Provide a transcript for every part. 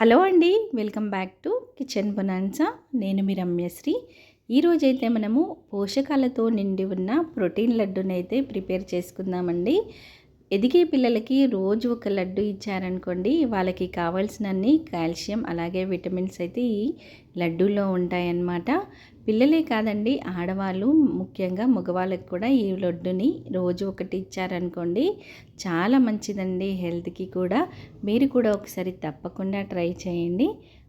Hello అండి welcome back to kitchen bonanza. నేను మీ రమ్యశ్రీ. ఈరోజైతే మనము పోషకాలతో నిండి ఉన్న ప్రోటీన్ లడ్డునైతే ప్రిపేర్ చేసుకుందామండి. ఎదిగే పిల్లలకి రోజు ఒక లడ్డు ఇచ్చారనుకోండి వాళ్ళకి కావాల్సినన్ని కాల్షియం అలాగే విటమిన్స్ అయితే ఈ లడ్డూలో ఉంటాయన్నమాట. పిల్లలే కాదండి ఆడవాళ్ళు ముఖ్యంగా మగవాళ్ళకి కూడా ఈ లడ్డుని రోజు ఒకటి ఇచ్చారనుకోండి చాలా మంచిదండి హెల్త్కి కూడా. మీరు కూడా ఒకసారి తప్పకుండా ట్రై చేయండి.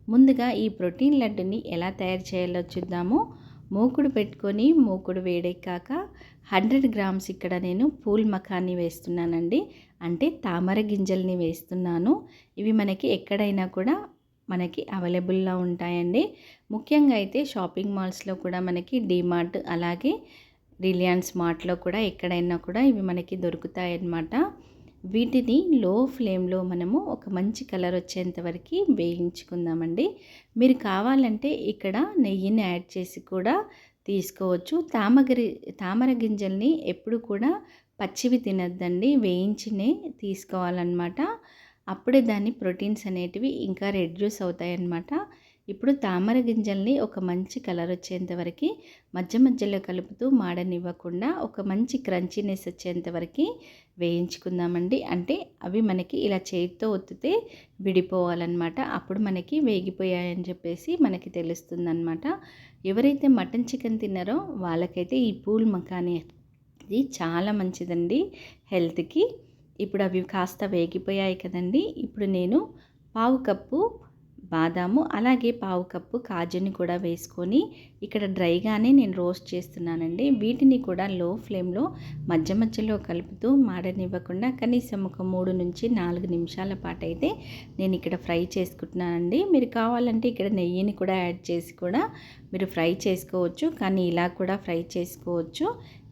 ముందుగా ఈ ప్రోటీన్ లడ్డుని ఎలా తయారు చేయాలో చూద్దాము. మూకుడు పెట్టుకొని మూకుడు వేడెక్కాక హండ్రెడ్ గ్రామ్స్ ఇక్కడ నేను పూల్ మఖాన్ని వేస్తున్నానండి. అంటే తామర గింజల్ని వేస్తున్నాను. ఇవి మనకి ఎక్కడైనా కూడా మనకి అవైలబుల్లో ఉంటాయండి. ముఖ్యంగా అయితే షాపింగ్ మాల్స్లో కూడా మనకి డీమార్ట్ అలాగే రిలయన్స్ మార్ట్లో కూడా ఎక్కడైనా కూడా ఇవి మనకి దొరుకుతాయి అన్నమాట వీటిని లో ఫ్లేమ్లో మనము ఒక మంచి కలర్ వచ్చేంత వరకు వేయించుకుందామండి. మీరు కావాలంటే ఇక్కడ నెయ్యిని యాడ్ చేసి కూడా తీసుకోవచ్చు. తామగరి తామర గింజల్ని ఎప్పుడు కూడా పచ్చివి తినద్దండి. వేయించినే తీసుకోవాలన్నమాట. అప్పుడే దాని ప్రోటీన్స్ అనేటివి ఇంకా రెడ్యూస్ అవుతాయన్నమాట. ఇప్పుడు తామర గింజల్ని ఒక మంచి కలర్ వచ్చేంతవరకు మధ్య మధ్యలో కలుపుతూ మాడనివ్వకుండా ఒక మంచి క్రంచీనెస్ వచ్చేంతవరకు వేయించుకుందామండి. అంటే అవి మనకి ఇలా చేతితో ఒత్తితే విడిపోవాలన్నమాట. అప్పుడు మనకి వేగిపోయాయని చెప్పేసి మనకి తెలుస్తుందన్నమాట. ఎవరైతే మటన్ చికెన్ తిన్నారో వాళ్ళకైతే ఈ పూల్ మకానీ ఇది చాలా మంచిదండి హెల్త్కి. ఇప్పుడు అవి కాస్త వేగిపోయాయి కదండి. ఇప్పుడు నేను పావు కప్పు బాదాము అలాగే పావు కప్పు కాజుని కూడా వేసుకొని ఇక్కడ డ్రైగానే నేను రోస్ట్ చేస్తున్నానండి. వీటిని కూడా లో ఫ్లేమ్లో మధ్య మధ్యలో కలుపుతూ మాడనివ్వకుండా కనీసం ఒక మూడు నుంచి నాలుగు నిమిషాల పాటు అయితే నేను ఇక్కడ ఫ్రై చేసుకుంటున్నానండి. మీరు కావాలంటే ఇక్కడ నెయ్యిని కూడా యాడ్ చేసి కూడా మీరు ఫ్రై చేసుకోవచ్చు. కానీ ఇలా కూడా ఫ్రై చేసుకోవచ్చు.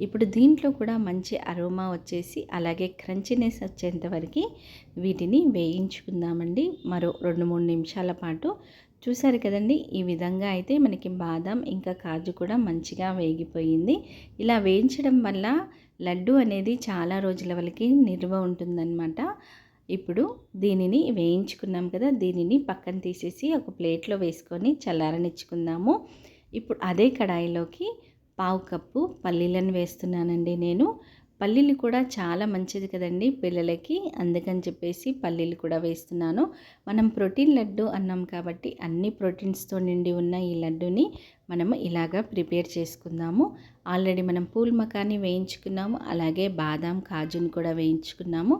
ఇప్పుడు దీంట్లో కూడా మంచి అరోమా వచ్చేసి అలాగే క్రంచినెస్ వచ్చేంతవరకు వీటిని వేయించుకుందామండి. మరో రెండు మూడు నిమిషాల పాటు. చూసారు కదండి ఈ విధంగా అయితే మనకి బాదం ఇంకా కాజు కూడా మంచిగా వేగిపోయింది. ఇలా వేయించడం వల్ల లడ్డు అనేది చాలా రోజుల వరకు నిల్వ ఉంటుందన్నమాట. ఇప్పుడు దీనిని వేయించుకున్నాం కదా దీనిని పక్కన తీసేసి ఒక ప్లేట్లో వేసుకొని చల్లారనిచ్చుకుందాము. ఇప్పుడు అదే కడాయిలోకి పావు కప్పు పల్లీలను వేస్తున్నానండి నేను. పల్లీలు కూడా చాలా మంచిది కదండి పిల్లలకి. అందుకని చెప్పేసి పల్లీలు కూడా వేస్తున్నాను. మనం ప్రోటీన్ లడ్డు అన్నాం కాబట్టి అన్ని ప్రోటీన్స్తో నిండి ఉన్న ఈ లడ్డుని మనము ఇలాగా ప్రిపేర్ చేసుకుందాము. ఆల్రెడీ మనం పూల్ మకాని వేయించుకున్నాము అలాగే బాదాం కాజుని కూడా వేయించుకున్నాము.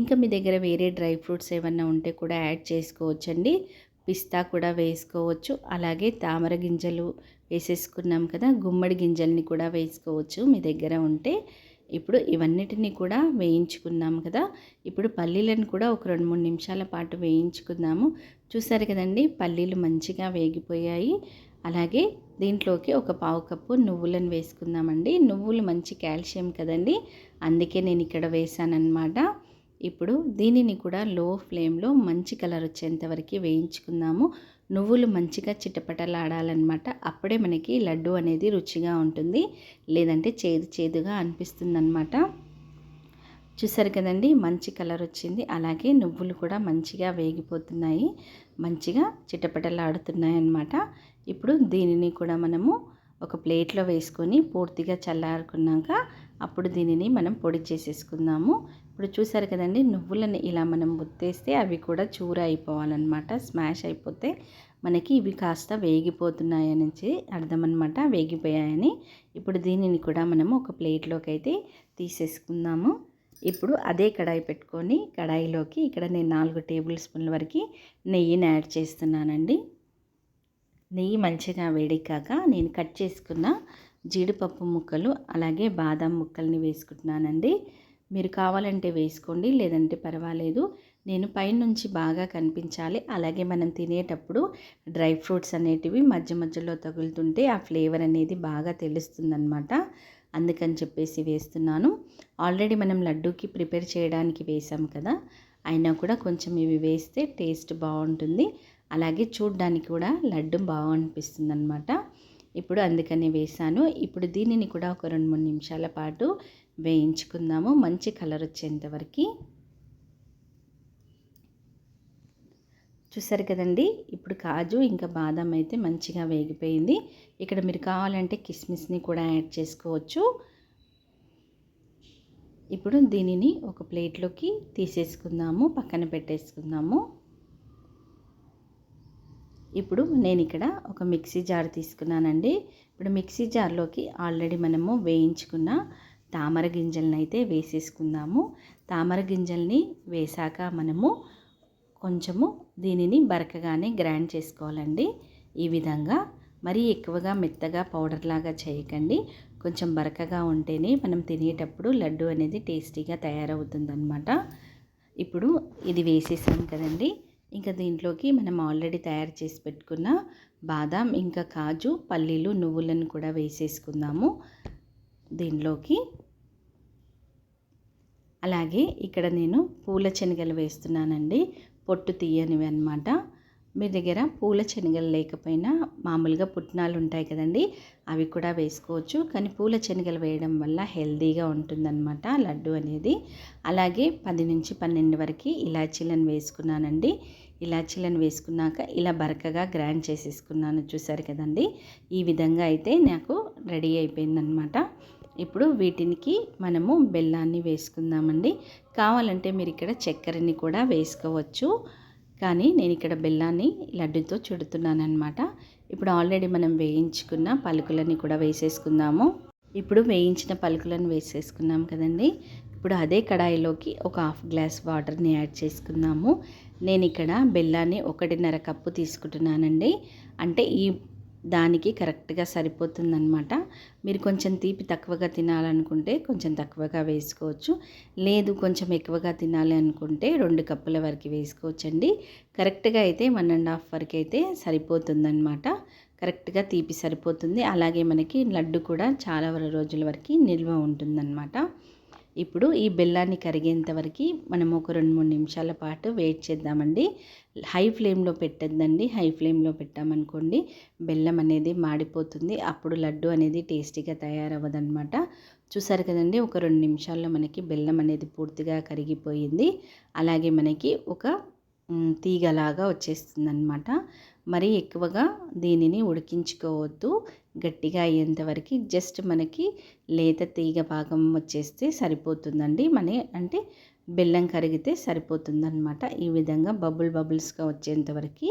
ఇంకా మీ దగ్గర వేరే డ్రై ఫ్రూట్స్ ఏమన్నా ఉంటే కూడా యాడ్ చేసుకోవచ్చండి. పిస్తా కూడా వేసుకోవచ్చు అలాగే తామర గింజలు వేసేసుకున్నాం కదా గుమ్మడి గింజల్ని కూడా వేసుకోవచ్చు మీ దగ్గర ఉంటే. ఇప్పుడు ఇవన్నిటిని కూడా వేయించుకున్నాము కదా. ఇప్పుడు పల్లీలను కూడా ఒక రెండు మూడు నిమిషాల పాటు వేయించుకుందాము. చూసారు కదండి పల్లీలు మంచిగా వేగిపోయాయి. అలాగే దీంట్లోకి ఒక పావు కప్పు నువ్వులను వేసుకుందామండి. నువ్వులు మంచి కాల్షియం కదండి. అందుకే నేను ఇక్కడ వేసానన్నమాట. ఇప్పుడు దీనిని కూడా లో ఫ్లేమ్లో మంచి కలర్ వచ్చేంతవరకు వేయించుకుందాము. నువ్వులు మంచిగా చిటపటలాడాలన్నమాట. అప్పుడే మనకి లడ్డు అనేది రుచిగా ఉంటుంది. లేదంటే చేదు చేదుగా అనిపిస్తుందన్నమాట. చూసారు కదండి మంచి కలర్ వచ్చింది. అలాగే నువ్వులు కూడా మంచిగా వేగిపోతున్నాయి. మంచిగా చిటపటలాడుతున్నాయి అన్నమాట ఇప్పుడు దీనిని కూడా మనము ఒక ప్లేట్లో వేసుకొని పూర్తిగా చల్లారుకున్నాక అప్పుడు దీనిని మనం పొడి చేసేసుకుందాము. ఇప్పుడు చూసారు కదండి నువ్వులని ఇలా మనం బుత్తేస్తే అవి కూడా చూర అయిపోవాలన్నమాట స్మాష్ అయిపోతే మనకి ఇవి కాస్త వేగిపోతున్నాయని అర్థం అనమాట వేగిపోయాయని. ఇప్పుడు దీనిని కూడా మనము ఒక ప్లేట్లోకి అయితే తీసేసుకుందాము. ఇప్పుడు అదే కడాయి పెట్టుకొని కడాయిలోకి ఇక్కడ నేను నాలుగు టేబుల్ స్పూన్ల వరకు నెయ్యిని యాడ్ చేస్తున్నానండి. నెయ్యి మంచిగా వేడికాక నేను కట్ చేసుకున్న జీడిపప్పు ముక్కలు అలాగే బాదం ముక్కల్ని వేసుకుంటున్నానండి. మీరు కావాలంటే వేసుకోండి లేదంటే పర్వాలేదు. నేను పైనుంచి బాగా కనిపించాలి. అలాగే మనం తినేటప్పుడు డ్రై ఫ్రూట్స్ అనేటివి మధ్య మధ్యలో తగులుతుంటే ఆ ఫ్లేవర్ అనేది బాగా తెలుస్తుందన్నమాట. అందుకని చెప్పేసి వేస్తున్నాను. ఆల్రెడీ మనం లడ్డూకి ప్రిపేర్ చేయడానికి వేసాం కదా అయినా కూడా కొంచెం ఇవి వేస్తే టేస్ట్ బాగుంటుంది. అలాగే చూడ్డానికి కూడా లడ్డు బాగా అనిపిస్తుంది అనమాట ఇప్పుడు అందుకని వేసాను. ఇప్పుడు దీనిని కూడా ఒక రెండు మూడు నిమిషాల పాటు వేయించుకుందాము. మంచి కలర్ వచ్చేంతవరకు చూసారు కదండి? ఇప్పుడు కాజు ఇంకా బాదం అయితే మంచిగా వేగిపోయింది. ఇక్కడ మీరు కావాలంటే కిస్మిస్ని కూడా యాడ్ చేసుకోవచ్చు. ఇప్పుడు దీనిని ఒక ప్లేట్లోకి తీసేసుకుందాము. పక్కన పెట్టేసుకుందాము. ఇప్పుడు నేను ఇక్కడ ఒక మిక్సీ జార్ తీసుకున్నానండి. ఇప్పుడు మిక్సీ జార్లోకి ఆల్రెడీ మనము వేయించుకున్న తామర గింజలను అయితే వేసేసుకుందాము. తామర గింజల్ని వేసాక మనము కొంచెము దీనిని బరకగానే గ్రైండ్ చేసుకోవాలండి. ఈ విధంగా మరీ ఎక్కువగా మెత్తగా పౌడర్ లాగా చేయకండి. కొంచెం బరకగా ఉంటేనే మనం తినేటప్పుడు లడ్డు అనేది టేస్టీగా తయారవుతుందన్నమాట. ఇప్పుడు ఇది వేసేసాం కదండి. ఇంకా దీంట్లోకి మనం ఆల్రెడీ తయారు చేసి పెట్టుకున్న బాదాం ఇంకా కాజు పల్లీలు నువ్వులను కూడా వేసేసుకుందాము. దీనిలోకి అలాగే ఇక్కడ నేను పూల శనగలు వేస్తున్నానండి. పొట్టు తీయనివి అనమాట మీ దగ్గర పూల శనగలు లేకపోయినా మామూలుగా పుట్నాలు ఉంటాయి కదండి. అవి కూడా వేసుకోవచ్చు. కానీ పూల శనగలు వేయడం వల్ల హెల్తీగా ఉంటుందన్నమాట లడ్డు అనేది. అలాగే పది నుంచి పన్నెండు వరకు ఇలాచీలను వేసుకున్నానండి. ఇలాచీలను వేసుకున్నాక ఇలా బరకగా గ్రైండ్ చేసేసుకున్నాను చూసారు కదండి. ఈ విధంగా అయితే నాకు రెడీ అయిపోయిందనమాట ఇప్పుడు వీటికి మనము బెల్లాన్ని వేసుకుందామండి. కావాలంటే మీరు ఇక్కడ చక్కెరని కూడా వేసుకోవచ్చు. కానీ నేను ఇక్కడ బెల్లాన్ని లడ్డుతో చుడుతున్నాను ఇప్పుడు ఆల్రెడీ మనం వేయించుకున్న పలుకులని కూడా వేసేసుకుందాము. ఇప్పుడు వేయించిన పలుకులను వేసేసుకున్నాం కదండి. ఇప్పుడు అదే కడాయిలోకి ఒక హాఫ్ గ్లాస్ వాటర్ని యాడ్ చేసుకుందాము. నేను ఇక్కడ బెల్లాన్ని ఒకటిన్నర కప్పు తీసుకుంటున్నానండి. అంటే ఈ దానికి కరెక్ట్గా సరిపోతుందన్నమాట. మీరు కొంచెం తీపి తక్కువగా తినాలనుకుంటే కొంచెం తక్కువగా వేసుకోవచ్చు. లేదు కొంచెం ఎక్కువగా తినాలి అనుకుంటే రెండు కప్పుల వరకు వేసుకోవచ్చండి. కరెక్ట్గా అయితే వన్ అండ్ హాఫ్ వరకు అయితే సరిపోతుందన్నమాట. కరెక్ట్గా తీపి సరిపోతుంది. అలాగే మనకి లడ్డు కూడా చాలా రోజుల వరకు నిల్వ ఉంటుందన్నమాట. ఇప్పుడు ఈ బెల్లాన్ని కరిగేంత వరకు మనం ఒక రెండు మూడు నిమిషాల పాటు వెయిట్ చేద్దామండి. హై ఫ్లేమ్లో పెట్టద్దండి. హై ఫ్లేమ్లో పెట్టామనుకోండి బెల్లం అనేది మాడిపోతుంది. అప్పుడు లడ్డు అనేది టేస్టీగా తయారవ్వదనమాట చూసారు కదండి ఒక రెండు నిమిషాల్లో మనకి బెల్లం అనేది పూర్తిగా కరిగిపోయింది. అలాగే మనకి ఒక తీగలాగా వచ్చేస్తుంది అనమాట మరి ఎక్కువగా దీనిని ఉడికించుకోవద్దు. గట్టిగా అయ్యేంతవరకు జస్ట్ మనకి లేత తీగ భాగం వచ్చేస్తే సరిపోతుందండి. మన అంటే బెల్లం కరిగితే సరిపోతుందన్నమాట. ఈ విధంగా బబుల్ బబుల్స్గా వచ్చేంతవరకు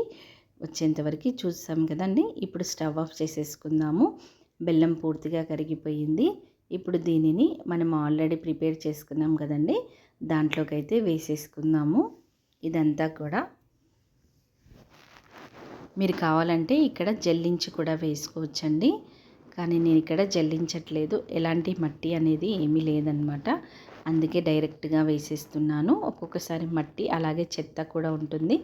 వచ్చేంతవరకు చూసాం కదండి. ఇప్పుడు స్టవ్ ఆఫ్ చేసేసుకుందాము. బెల్లం పూర్తిగా కరిగిపోయింది. ఇప్పుడు దీనిని మనం ఆల్రెడీ ప్రిపేర్ చేసుకున్నాం కదండి. దాంట్లోకి అయితే వేసేసుకుందాము. ఇదంతా కూడా మీరు కావాలంటే ఇక్కడ జల్లించి కూడా వేసుకోవచ్చండి. కానీ నేను ఇక్కడ జల్లించట్లేదు. ఎలాంటి మట్టి అనేది ఏమీ లేదనమాట అందుకే డైరెక్ట్గా వేసేస్తున్నాను. ఒక్కొక్కసారి మట్టి అలాగే చెత్త కూడా ఉంటుంది.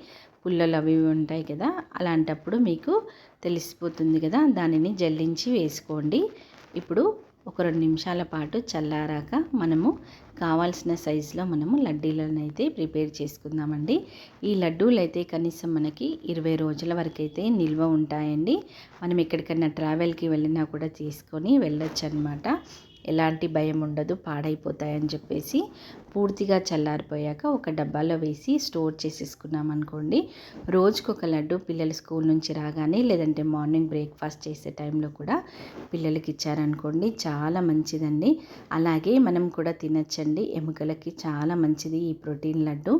పుల్లలు అవి ఉంటాయి కదా అలాంటప్పుడు మీకు తెలిసిపోతుంది కదా దానిని జల్లించి వేసుకోండి. ఇప్పుడు ఒక రెండు నిమిషాల పాటు చల్లారాక మనము కావాల్సిన సైజులో మనము లడ్డీలను అయితే ప్రిపేర్ చేసుకుందామండి. ఈ లడ్డూలు అయితే కనీసం మనకి ఇరవై రోజుల వరకు అయితే నిల్వ ఉంటాయండి. మనం ఎక్కడికైనా ట్రావెల్కి వెళ్ళినా కూడా తీసుకొని వెళ్ళొచ్చు అనమాట ఎలాంటి భయం ఉండదు పాడైపోతాయని చెప్పేసి పూర్తిగా చల్లారిపోయాక ఒక డబ్బాలో వేసి స్టోర్ చేసేసుకున్నాం అనుకోండి. రోజుకు ఒక లడ్డు పిల్లలు స్కూల్ నుంచి రాగానే లేదంటే మార్నింగ్ బ్రేక్ఫాస్ట్ చేసే టైంలో కూడా పిల్లలకి ఇచ్చారనుకోండి చాలా మంచిదండి. అలాగే మనం కూడా తినచ్చండి. ఎముకలకి చాలా మంచిది ఈ ప్రోటీన్ లడ్డు.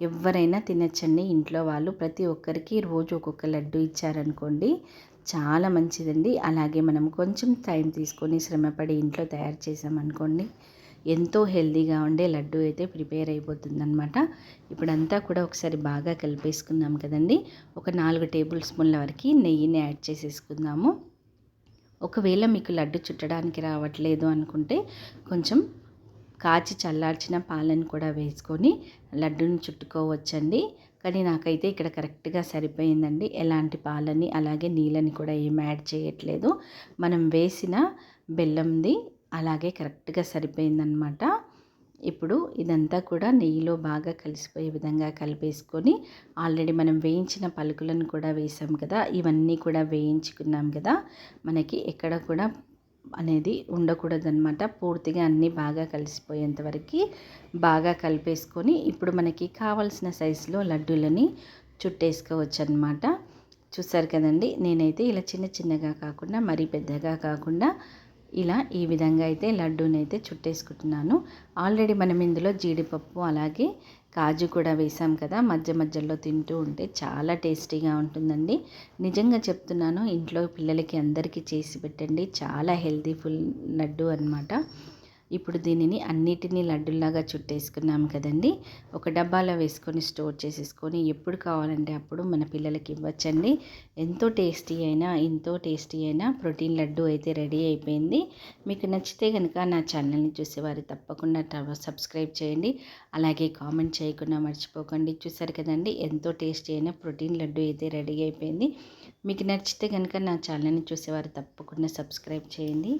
ఎవరైనా తినచ్చండి. ఇంట్లో వాళ్ళు ప్రతి ఒక్కరికి రోజు ఒక్కొక్క లడ్డు ఇచ్చారనుకోండి చాలా మంచిదండి. అలాగే మనం కొంచెం టైం తీసుకొని శ్రమపడి ఇంట్లో తయారు చేసామనుకోండి ఎంతో హెల్దీగా ఉండే లడ్డు అయితే ప్రిపేర్ అయిపోతుందన్నమాట. ఇప్పుడంతా కూడా ఒకసారి బాగా కలిపేసుకుందాం కదండి. ఒక నాలుగు టేబుల్ స్పూన్ల వరకు నెయ్యిని యాడ్ చేసేసుకుందాము. ఒకవేళ మీకు లడ్డు చుట్టడానికి రావట్లేదు అనుకుంటే కొంచెం కాచి చల్లార్చిన పాలను కూడా వేసుకొని లడ్డుని చుట్టుకోవచ్చండి. కానీ నాకైతే ఇక్కడ కరెక్ట్గా సరిపోయిందండి. ఎలాంటి పాలని అలాగే నీళ్ళని కూడా ఏం యాడ్ చేయట్లేదు. మనం వేసిన బెల్లంది అలాగే కరెక్ట్గా సరిపోయిందనమాట ఇప్పుడు ఇదంతా కూడా నెయ్యిలో బాగా కలిసిపోయే విధంగా కలిపేసుకొని ఆల్రెడీ మనం వేయించిన పలుకులను కూడా వేసాం కదా ఇవన్నీ కూడా వేయించుకున్నాం కదా మనకి ఎక్కడ కూడా అనేది ఉండకూడదనమాట పూర్తిగా అన్నీ బాగా కలిసిపోయేంత వరకు బాగా కలిపేసుకొని ఇప్పుడు మనకి కావాల్సిన సైజులో లడ్డూలని చుట్టేసుకోవచ్చు అనమాట చూసారు కదండి నేనైతే ఇలా చిన్న చిన్నగా కాకుండా మరీ పెద్దగా కాకుండా ఇలా ఈ విధంగా అయితే లడ్డూని అయితే చుట్టేసుకుంటున్నాను. ఆల్రెడీ మనం ఇందులో జీడిపప్పు అలాగే కాజు కూడా వేసాం కదా మధ్య మధ్యలో తింటూ ఉంటే చాలా టేస్టీగా ఉంటుందండి. నిజంగా చెప్తున్నాను ఇంట్లో పిల్లలకి అందరికీ చేసి పెట్టండి. చాలా హెల్తీ ఫుల్ లడ్డు అనమాట ఇప్పుడు దీనిని అన్నిటినీ లడ్డుల్లాగా చుట్టేసుకున్నాం కదండి. ఒక డబ్బాలో వేసుకొని స్టోర్ చేసేసుకొని ఎప్పుడు కావాలంటే అప్పుడు మన పిల్లలకి ఇవ్వచ్చండి. ఎంతో టేస్టీ అయినా ఎంతో టేస్టీ అయినా ప్రోటీన్ లడ్డు అయితే రెడీ అయిపోయింది. మీకు నచ్చితే కనుక నా ఛానల్ని చూసేవారు తప్పకుండా సబ్స్క్రైబ్ చేయండి. అలాగే కామెంట్ చేయకుండా మర్చిపోకండి. చూసారు కదండి ఎంతో టేస్టీ అయిన ప్రోటీన్ లడ్డు అయితే రెడీ అయిపోయింది. మీకు నచ్చితే కనుక నా ఛానల్ని చూసేవారు తప్పకుండా సబ్స్క్రైబ్ చేయండి.